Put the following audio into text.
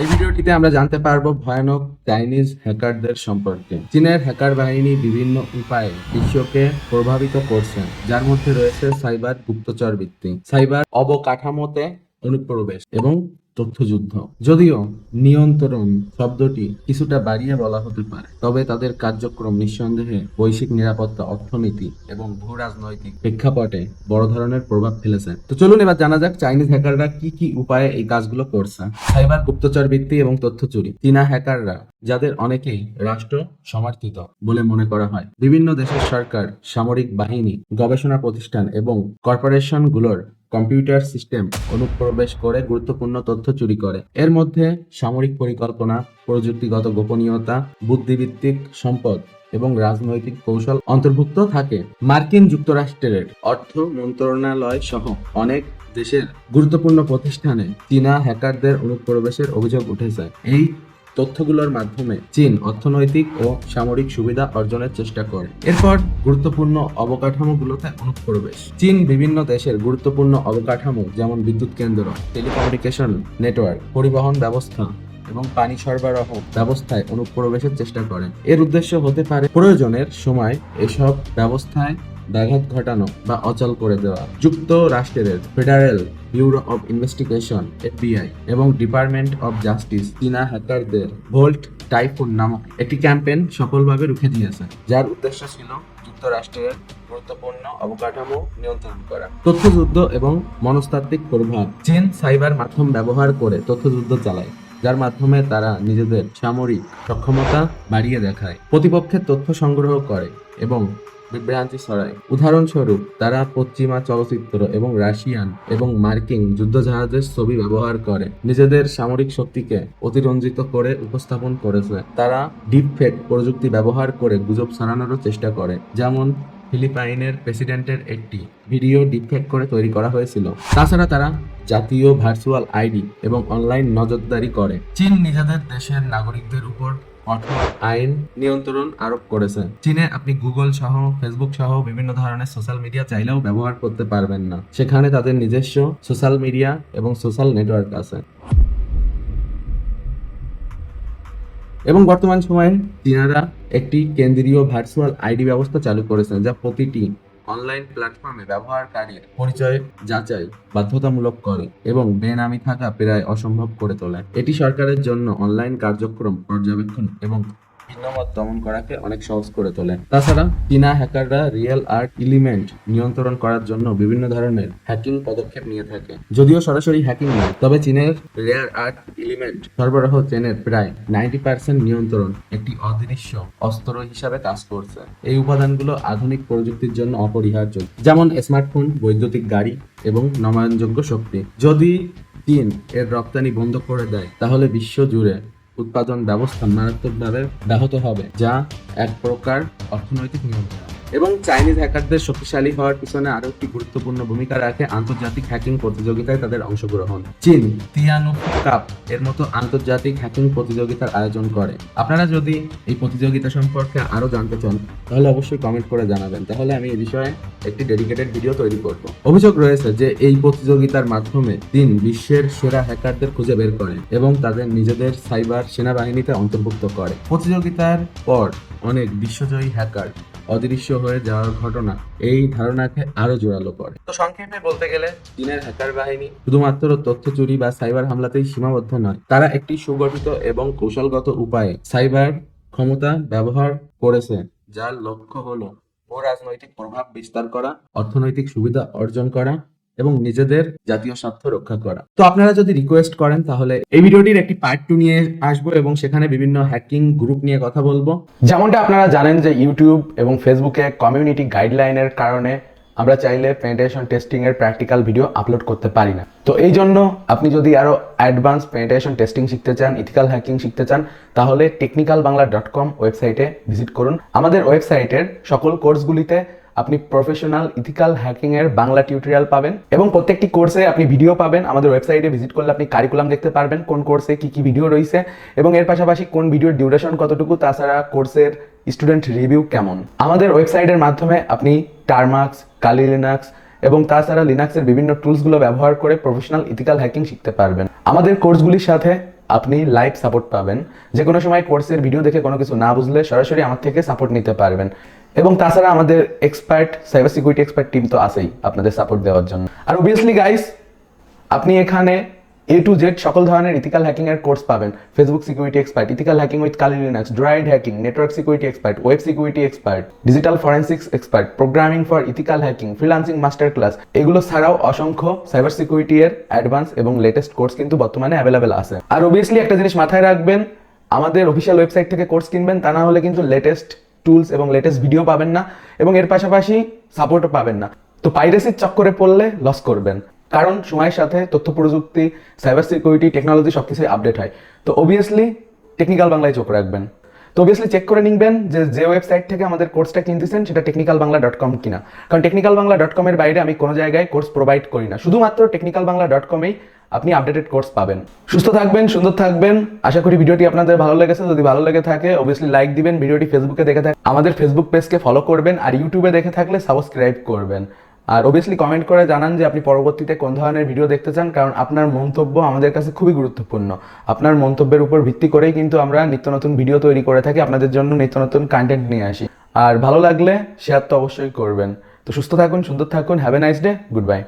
এই ভিডিওটিতে আমরা জানতে পারব ভয়ানক চাইনিজ হ্যাকারদের সম্পর্কে। চীনের হ্যাকার বাহিনী বিভিন্ন উপায়ে বিশ্বকে প্রভাবিত করছে, যার মধ্যে রয়েছে সাইবার গুপ্তচর ভিত্তি সাইবার অবকাঠামোতে অনুপ্রবেশ এবং তথ্যযুদ্ধ। যদিও নিয়ন্ত্রণ শব্দটি কিছুটা বাড়িয়ে বলা হতে পারে, তবে তাদের কার্যক্রম নিঃসন্দেহে বৈশ্বিক নিরাপত্তা, অর্থনীতি এবং ভূ রাজনৈতিক প্রেক্ষাপটে বড় ধরনের প্রভাব ফেলেছে। তো চলুন এবার জানা যাক চাইনিজ হ্যাকাররা কি কি উপায়ে এই কাজগুলো করছে। সাইবার গুপ্তচর ভিত্তি এবং তথ্য চুরি। চীনা হ্যাকাররা যাদের অনেকেই রাষ্ট্র সমর্থিত বলে মনে করা হয়। বিভিন্ন দেশের সরকার, সামরিক বাহিনী, গবেষণা প্রতিষ্ঠান এবং কর্পোরেশনগুলোর কম্পিউটার সিস্টেম অনুপ্রবেশ করে গুরুত্বপূর্ণ তথ্য চুরি করে। এর মধ্যে সামরিক পরিকল্পনা, প্রযুক্তিগত গোপনীয়তা বুদ্ধিভিত্তিক সম্পদ এবং রাজনৈতিক কৌশল অন্তর্ভুক্ত থাকে। মার্কিন যুক্তরাষ্ট্রের অর্থ মন্ত্রণালয় সহ অনেক দেশের গুরুত্বপূর্ণ প্রতিষ্ঠানে চীনা হ্যাকারদের অনুপ্রবেশের অভিযোগ উঠেছে। এই তথ্যগুলোর মাধ্যমে চীন অর্থনৈতিক ও সামরিক সুবিধা অর্জনের চেষ্টা করে। এরপর গুরুত্বপূর্ণ অবকাঠামোগুলোতে অনুপ্রবেশ। চীন বিভিন্ন দেশের গুরুত্বপূর্ণ অবকাঠামো যেমন বিদ্যুৎ কেন্দ্র, টেলিকমিউনিকেশন নেটওয়ার্ক, পরিবহন ব্যবস্থা এবং পানি সরবরাহ ব্যবস্থায় অনুপ্রবেশের চেষ্টা করেন। এর উদ্দেশ্য হতে পারে প্রয়োজনের সময় এসব ব্যবস্থায় ব্যাঘাত ঘটানো বা অচল করে দেওয়া। যুক্তরাষ্ট্রের federal bureau of investigation, FBI, এবং ডিপার্টমেন্ট অব জাস্টিস চীনা হ্যাকারদের ভোল্ট টাইফুন নামক একটি ক্যাম্পেইন সফলভাবে রুখে দিয়েছে, যার উদ্দেশ্য ছিল যুক্তরাষ্ট্রের গুরুত্বপূর্ণ অবকাঠামো নিয়ন্ত্রণ করা। তথ্যযুদ্ধ এবং মনস্তাত্ত্বিক প্রভাব চীন সাইবার মাধ্যম ব্যবহার করে তথ্যযুদ্ধ চালায়। যার মাধ্যমে তারা নিজেদের সামরিক সক্ষমতা বাড়িয়ে দেখায়, প্রতিপক্ষের তথ্য সংগ্রহ করে এবং বিভ্রান্তি ছড়ায়। উদাহরণস্বরূপ, তারা পশ্চিমা চলচ্চিত্র এবং রাশিয়ান এবং মার্কিন যুদ্ধজাহাজের ছবি ব্যবহার করে, নিজেদের সামরিক শক্তিকে অতিরঞ্জিত করে উপস্থাপন করেছে। তারা ডিপফেক প্রযুক্তি ব্যবহার করে গুজব ছড়ানোরও চেষ্টা করে, যেমন ফিলিপাইনের প্রেসিডেন্টের একটি ভিডিও ডিপফেক করে তৈরি করা হয়েছিল। তাছাড়া তারা জাতীয় ভার্চুয়াল আইডি এবং অনলাইন নজরদারি করে। চীন নিজেদের দেশের নাগরিকদের উপর আইন নিয়ন্ত্রণ আরোপ করেছে। চীনে আপনি গুগল সহ, ফেসবুক সহ বিভিন্ন ধরনের সোশ্যাল মিডিয়া চাইলেও ব্যবহার করতে পারবেন না। সেখানে তাদের নিজস্ব সোশ্যাল মিডিয়া এবং সোশ্যাল নেটওয়ার্ক আছে। এবং বর্তমান সময়ে চীনারা একটি কেন্দ্রীয় ভার্চুয়াল আইডি ব্যবস্থা চালু করেছেন যা প্রতিটি অনলাইন প্ল্যাটফর্মে ব্যবহারকারীর পরিচয় যাচাই বাধ্যতামূলক করে এবং বেনামি থাকা প্রায় অসম্ভব করে তোলে। এটি সরকারের জন্য অনলাইন কার্যক্রম পর্যবেক্ষণ এবং ভিন্নমত দমন করাকে অনেক সহজ করে তোলে। তাছাড়া চীনা হ্যাকাররা রিয়েল আর্ট এলিমেন্ট নিয়ন্ত্রণ করার জন্য বিভিন্ন ধরনের হ্যাকিং পদক্ষেপ নিয়ে থাকে। যদিও সরাসরি হ্যাকিং নয়, তবে চীনের রিয়েল আর্ট এলিমেন্ট সরবরাহ চেনের প্রায় নাইনটি পার্সেন্ট নিয়ন্ত্রণ একটি অদৃশ্য অস্ত্র হিসাবে কাজ করছে। এই উপাদানগুলো আধুনিক প্রযুক্তির জন্য অপরিহার্য, যেমন স্মার্টফোন, বৈদ্যুতিক গাড়ি এবং নবায়নযোগ্য শক্তি। যদি চীন এর রপ্তানি বন্ধ করে দেয়, তাহলে বিশ্ব জুড়ে উৎপাদন ব্যবস্থা মারাত্মকভাবে ব্যাহত হবে যা এক প্রকার অর্থনৈতিক নিয়ন্ত্রণ। এবং চাইনিজ হ্যাকারদের শক্তিশালী হওয়ার পিছনে আরও একটি গুরুত্বপূর্ণ ভূমিকা রাখে আন্তর্জাতিক হ্যাকিং প্রতিযোগিতায় তাদের অংশগ্রহণ। চীন তিয়ানু কাপ এর মতো আন্তর্জাতিক হ্যাকিং প্রতিযোগিতার আয়োজন করে। আপনারা যদি এই প্রতিযোগিতা সম্পর্কে আরও জানতে চান, তাহলে অবশ্যই কমেন্ট করে জানাবেন। তাহলে আমি এই বিষয়ে একটি ডেডিকেটেড ভিডিও তৈরি করব। অভিযোগ রয়েছে যে এই প্রতিযোগিতার মাধ্যমে চীন বিশ্বের সেরা হ্যাকারদের খুঁজে বের করে এবং তাদের নিজেদের সাইবার সেনাবাহিনীতে অন্তর্ভুক্ত করে। প্রতিযোগিতার পর অনেক বিশ্বজয়ী হ্যাকার অদৃশ্য হয়ে যাওয়ার ঘটনা এই ধারণাকে আরও জোরালো করে। তো সংক্ষেপে বলতে গেলে চীনের হ্যাকার বাহিনী শুধুমাত্র তথ্য চুরি বা সাইবার হামলাতেই সীমাবদ্ধ নয় তারা একটি সুগঠিত এবং কৌশলগত উপায়ে সাইবার ক্ষমতা ব্যবহার করেছে যার লক্ষ্য হলো ও রাজনৈতিক প্রভাব বিস্তার করা অর্থনৈতিক সুবিধা অর্জন করা এবং নিজেদের জাতীয় স্বার্থ রক্ষা করা। তো আপনারা যদি রিকোয়েস্ট করেন, তাহলে এই ভিডিওটির একটি পার্ট টু নিয়ে আসব এবং সেখানে বিভিন্ন হ্যাকিং গ্রুপ নিয়ে কথা বলব। যেমনটা আপনারা জানেন যে ইউটিউব এবং ফেসবুকে কমিউনিটি গাইডলাইনের কারণে আমরা চাইলে পেনিটেশন টেস্টিং এর প্র্যাকটিক্যাল ভিডিও আপলোড করতে পারি না। তো এই জন্য আপনি যদি আরও অ্যাডভান্স পেনিটেশন টেস্টিং শিখতে চান ইথিক্যাল হ্যাকিং শিখতে চান, তাহলে টেকনিক্যাল বাংলা ডট কম ওয়েবসাইটে ভিজিট করুন। আমাদের ওয়েবসাইটের সকল কোর্সগুলিতে আপনি প্রফেশনাল ইথিক্যাল হ্যাকিং এর বাংলা টিউটোরিয়াল পাবেন এবং প্রত্যেকটি কোর্সে আপনি ভিডিও পাবেন। আমাদের ওয়েবসাইটে ভিজিট করলে আপনি কারিকুলাম দেখতে পারবেন, কোন কোর্সে কি কি ভিডিও রয়েছে এবং এর পাশাপাশি কোন ভিডিওর ডিউরেশন কতটুকু, তাছাড়া কোর্সের স্টুডেন্ট রিভিউ কেমন। আমাদের ওয়েবসাইটের মাধ্যমে আপনি টার্মাক্স কালি লিনাক্স এবং তাছাড়া লিনাক্সের বিভিন্ন টুলসগুলো ব্যবহার করে প্রফেশনাল ইথিক্যাল হ্যাকিং শিখতে পারবেন। আমাদের কোর্সগুলির সাথে আপনি লাইভ সাপোর্ট পাবেন। যে কোনো সময় কোর্সের ভিডিও দেখে কোনো কিছু না বুঝলে সরাসরি আমার থেকে সাপোর্ট নিতে পারবেন। এবং তাছাড়া আমাদের expert cyber security expert team তো আছেই আপনাদের সাপোর্ট দেওয়ার জন্য। আর অবভিয়াসলি গাইস আপনি এখানে এ টু জেড সকল ধরনের ইথিক্যাল হ্যাকিং এর কোর্স পাবেন। Facebook security expert ethical hacking with Kali Linux droid hacking network security expert web security expert digital forensics expert programming for ethical hacking freelancing master class এগুলো ছাড়াও অসংখ্য cyber security এর advance এবং latest course কিন্তু বর্তমানে available আছে। আর obviously একটা জিনিস মাথায় রাখবেন, আমাদের অফিসিয়াল ওয়েবসাইট থেকে কোর্স কিনবেন, তা না হলে কিন্তু লেটেস্ট টুলস এবং লেটেস্ট ভিডিও পাবেন না এবং এর পাশাপাশি সাপোর্টও পাবেন না। তো পাইরেসির চক্করে পড়লে লস করবেন। কারণ সময়ের সাথে তথ্য প্রযুক্তি সাইবার সিকিউরিটি টেকনোলজি সবকিছুই আপডেট হয়। তো অবভিয়াসলি টেকনিক্যাল বাংলায় চোখ রাখবেন। তো অবভিয়াসলি চেক করে নিবেন যে যে ওয়েবসাইট থেকে আমাদের কোর্সটা কিনতেছেন, সেটা টেকনিক্যাল বাংলা ডট কম কিনা। কারণ টেকনিক্যাল বাংলা ডট কমের বাইরে আমি কোনো জায়গায় কোর্স প্রোভাইড করি না। শুধুমাত্র টেকনিক্যাল বাংলা ডট কমেই আপনি আপডেটেড কোর্স পাবেন। সুস্থ থাকবেন, সুন্দর থাকবেন। আশা করি ভিডিওটি আপনাদের ভালো লেগেছে। যদি ভালো লেগে থাকে অবভিয়াসলি লাইক দিবেন, ভিডিওটি ফেসবুকে দেখে থাকে আমাদের ফেসবুক পেজকে ফলো করবেন আর ইউটিউবে দেখে থাকলে সাবস্ক্রাইব করবেন। আর অবভিয়াসলি কমেন্ট করে জানান যে আপনি পরবর্তীতে কোন ধরনের ভিডিও দেখতে চান, কারণ আপনার মন্তব্য আমাদের কাছে খুবই গুরুত্বপূর্ণ। আপনার মন্তব্যের উপর ভিত্তি করেই কিন্তু আমরা নিত্য নতুন ভিডিও তৈরি করে থাকি, আপনাদের জন্য নিত্য নতুন কন্টেন্ট নিয়ে আসি। আর ভালো লাগলে শেয়ার তো অবশ্যই করবেন। তো সুস্থ থাকুন, সুন্দর থাকুন have a nice day good bye